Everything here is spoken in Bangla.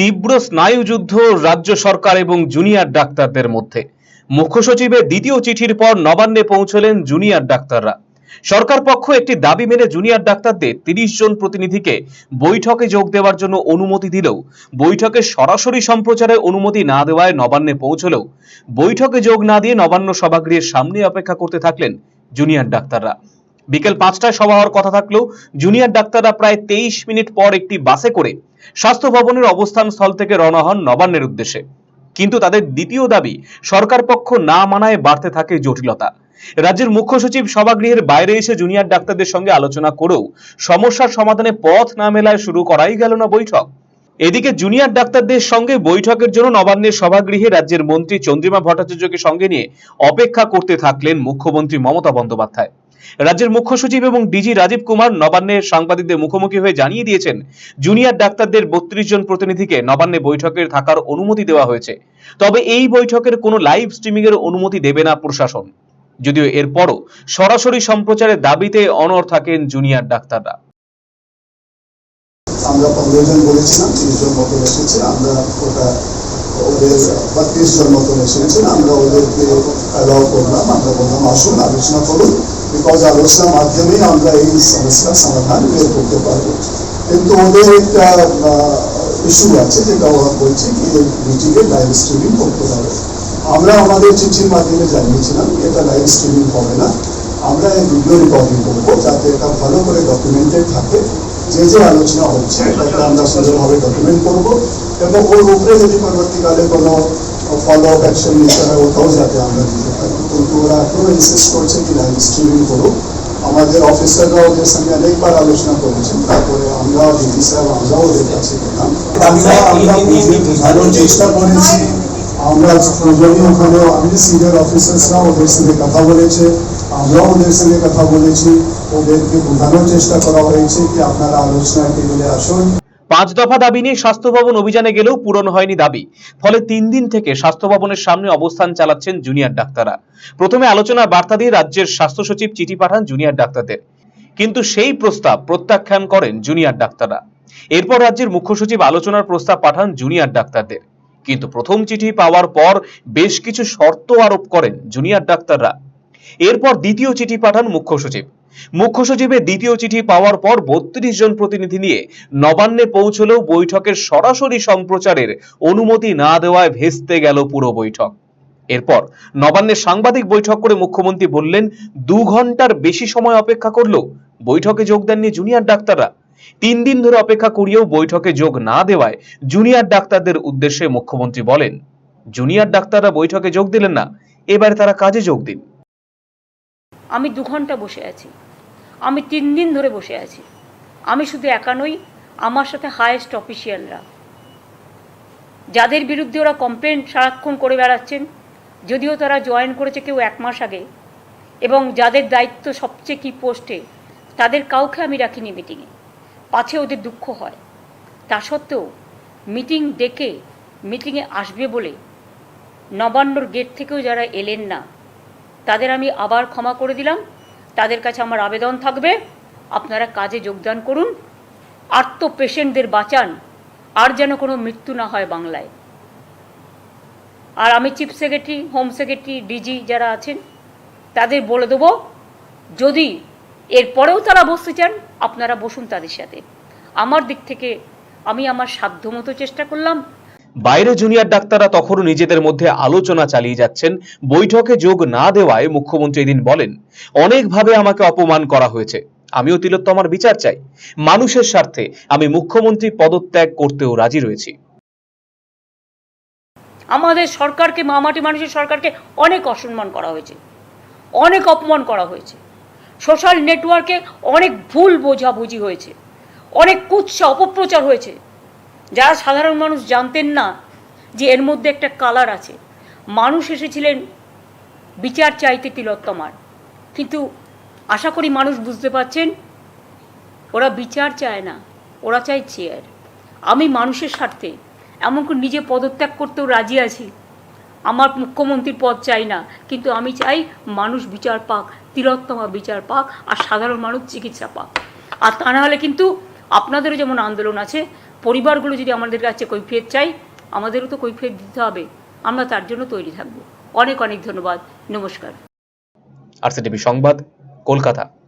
তীব্র স্নায়ুযুদ্ধ রাজ্য সরকার এবং জুনিয়র ডাক্তারদের মধ্যে। মুখ্য সচিবের দ্বিতীয় চিঠির পর নবান্নে পৌঁছলেন জুনিয়র ডাক্তাররা। সরকার পক্ষ একটি দাবি মেনে জুনিয়র ডাক্তারদের তিরিশ জন প্রতিনিধিকে বৈঠকে যোগ দেওয়ার জন্য অনুমতি দিলেও, বৈঠকে সরাসরি সম্প্রচারে অনুমতি না দেওয়ায় নবান্নে পৌঁছলেও, বৈঠকে যোগ না দিয়ে নবান্ন সভাগৃহের সামনে অপেক্ষা করতে থাকলেন জুনিয়র ডাক্তাররা। বিকেল পাঁচটায় সভা হওয়ার কথা থাকলেও জুনিয়র ডাক্তাররা প্রায় তেইশ মিনিট পর একটি বাসে করে স্বাস্থ্য ভবনের অবস্থান স্থল থেকে রওনা হন নবান্নের উদ্দেশ্যে। কিন্তু তাদের দ্বিতীয় দাবি, সরকার পক্ষ না মানায় বাড়তে থাকে জটিলতা। রাজ্যের মুখ্য সচিব সভাগৃহের বাইরে এসে জুনিয়র ডাক্তারদের সঙ্গে আলোচনা করেও সমস্যার সমাধানে পথ না মেলায় শুরু করাই গেল না বৈঠক। এদিকে জুনিয়র ডাক্তারদের সঙ্গে বৈঠকের জন্য নবান্নের সভাগৃহে রাজ্যের মন্ত্রী চন্দ্রিমা ভট্টাচার্যকে সঙ্গে নিয়ে অপেক্ষা করতে থাকলেন মুখ্যমন্ত্রী মমতা বন্দ্যোপাধ্যায়। রাজ্যের মুখ্য সচিব এবং ডিজি রাজীব কুমার নবান্নের সাংবাদিকদের মুখোমুখি হয়ে জানিয়ে দিয়েছেন জুনিয়র ডাক্তারদের বত্রিশ জন প্রতিনিধিকে নবান্নে বৈঠকের থাকার অনুমতি দেওয়া হয়েছে। তবে এই বৈঠকের কোনো লাইভ স্ট্রিমিং এর অনুমতি দেবে না প্রশাসন। যদিও এরপরও সরাসরি সম্প্রচারের দাবিতে অনড় থাকেন জুনিয়র ডাক্তাররা। আমরা পনেরো জন বলেছিলাম, তিরিশ জন মতন এসেছে, আমরা ওটা ওদের বত্রিশ জন মতন এসেছেন আমরা ওদেরকে অ্যালাউ করলাম, আমরা বললাম, আসুন, আলোচনা করুন। বিকজ আলোচনার মাধ্যমে আমরা এই সমস্যার সমাধান বের করতে পারব। কিন্তু ওদের একটা ইস্যু আছে যেটা ওরা বলছে কি মিটিংয়ে লাইভ স্ট্রিমিং করতে হবে। আমরা আমাদের চিঠির মাধ্যমে জানিয়েছিলাম এটা লাইভ স্ট্রিমিং হবে না। আমরা এই ভিডিও রেকর্ডিং করব, যাতে এটা ভালো করে ডকুমেন্টেড থাকে। যে যে আলোচনা হচ্ছে এটাকে আমরা সুন্দরভাবে ডকুমেন্ট করব। এবং ওর উপরে যদি পরবর্তীকালে কোনো ফলো অ্যাকশন নিতে হয়, ওটাও যাতে আমরা পারি। কিন্তু ওরা এখনও ইনসিস্ট করছে কি লাইভ স্ট্রিমিং করুক। আমাদের অফিসাররা ওদের সঙ্গে অনেকবার আলোচনা করেছেন। তারপরে আমরা ডিজি সাহেব আমরা ওদের কাছে গেলাম। আমরা বোঝানোর চেষ্টা করেছি। আমরা প্রয়োজনীয় আমি সিনিয়র অফিসার্সরা ওদের সঙ্গে কথা বলেছে। আমরাও ওদের সঙ্গে কথা বলেছি। ওদেরকে বোঝানোর চেষ্টা করা হয়েছে কি আপনারা আলোচনায় টেবিলে আসুন। পাঁচ দফা দাবি নিয়ে স্বাস্থ্য ভবন অভিযানে গেলেও পূরণ হয়নি দাবি। ফলে তিন দিন থেকে স্বাস্থ্য ভবনের সামনে অবস্থান চালাচ্ছেন জুনিয়র ডাক্তাররা। প্রথমে আলোচনার বার্তা দিয়ে রাজ্যের স্বাস্থ্য সচিব চিঠি পাঠান জুনিয়র ডাক্তারদের। কিন্তু সেই প্রস্তাব প্রত্যাখ্যান করেন জুনিয়র ডাক্তাররা। এরপর রাজ্যের মুখ্য সচিব আলোচনার প্রস্তাব পাঠান জুনিয়র ডাক্তারদের। কিন্তু প্রথম চিঠি পাওয়ার পর বেশ কিছু শর্ত আরোপ করেন জুনিয়র ডাক্তাররা। এরপর দ্বিতীয় চিঠি পাঠান মুখ্য সচিব। মুখ্য সচিবের দ্বিতীয় চিঠি পাওয়ার পর বত্রিশ জন প্রতিনিধি নিয়ে নবান্নে পৌঁছলেও বৈঠকের সরাসরি সম্প্রচারের অনুমতি না দেওয়ায় ভেস্তে গেল পুরো বৈঠক। এরপর নবান্নে সাংবাদিক বৈঠক করে মুখ্যমন্ত্রী বললেন, দু ঘণ্টার বেশি সময় অপেক্ষা করলেও বৈঠকে যোগ দেননি জুনিয়র ডাক্তাররা। তিন দিন ধরে অপেক্ষা করিয়েও বৈঠকে যোগ না দেওয়ায় জুনিয়র ডাক্তারদের উদ্দেশ্যে মুখ্যমন্ত্রী বলেন, জুনিয়র ডাক্তাররা বৈঠকে যোগ দিলেন না, এবারে তারা কাজে যোগ দিন। আমি দু ঘণ্টা বসে আছি। আমি তিন দিন ধরে বসে আছি। আমি শুধু একা নই, আমার সাথে হায়েস্ট অফিসিয়ালরা যাদের বিরুদ্ধে ওরা কমপ্লেন সারাক্ষণ করে বেড়াচ্ছেন, যদিও তারা জয়েন করেছে কেউ এক মাস আগে, এবং যাদের দায়িত্ব সবচেয়ে কি পোস্টে তাদের কাউকে আমি রাখিনি মিটিংয়ে পাছে ওদের দুঃখ হয়। তা সত্ত্বেও মিটিং ডেকে মিটিংয়ে আসবে বলে নবান্নর গেট থেকেও যারা এলেন না তাদের আমি আবার ক্ষমা করে দিলাম। তাদের কাছে আমার আবেদন থাকবে। আপনারা কাজে যোগদান করুন। আর্ত পেশেন্টদের বাঁচান। আর যেন কোনো মৃত্যু না হয় বাংলায়। আর আমি chief secretary, home secretary, DG যারা আছেন, তাদের বলে দেবো, যদি এরপরেও তারা বসতে চান, আপনারা বসুন তাদের সাথে। আমার দিক থেকে আমি আমার সাধ্যমতো চেষ্টা করলাম। বাইরে জুনিয়র ডাক্তাররা তখনও নিজেদের মধ্যে আলোচনা চালিয়ে যাচ্ছেন। বৈঠকে যোগ না দেওয়ায় মুখ্যমন্ত্রী এদিন বলেন, অনেকভাবে আমাকে অপমান করা হয়েছে। আমিও তিলোত্তমার বিচার চাই। মানুষের স্বার্থে আমি মুখ্যমন্ত্রী পদত্যাগ করতেও রাজি রয়েছি। আমাদের সরকারকে, মামাটি মানুষের সরকারকে অনেক অসম্মান করা হয়েছে। অনেক অপমান করা হয়েছে। সোশ্যাল নেটওয়ার্কে অনেক ভুল বোঝাবুঝি হয়েছে। অনেক কুৎসা, অপপ্রচার হয়েছে। যারা সাধারণ মানুষ জানতেন না যে এর মধ্যে একটা কালার আছে। মানুষ এসেছিলেন বিচার চাইতে তিলোত্তমার। কিন্তু আশা করি মানুষ বুঝতে পারছেন, ওরা বিচার চায় না, ওরা চায় চেয়ার আমি মানুষের স্বার্থে এমনকি নিজে পদত্যাগ করতেও রাজি আছি। আমার মুখ্যমন্ত্রীর পদ চাই না, কিন্তু আমি চাই মানুষ বিচার পাক, তিলোত্তমা বিচার পাক, আর সাধারণ মানুষ চিকিৎসা পাক। আর তা না হলে কিন্তু আপনাদেরও যেমন আন্দোলন আছে পরিবারগুলো যদি আমাদের কাছে কৈফিয়ত চাই, আমাদেরও তো কৈফিয়ত দিতে হবে। আমরা তার জন্য তৈরি থাকব। অনেক অনেক ধন্যবাদ। নমস্কার। আরসিটিভি সংবাদ, কলকাতা।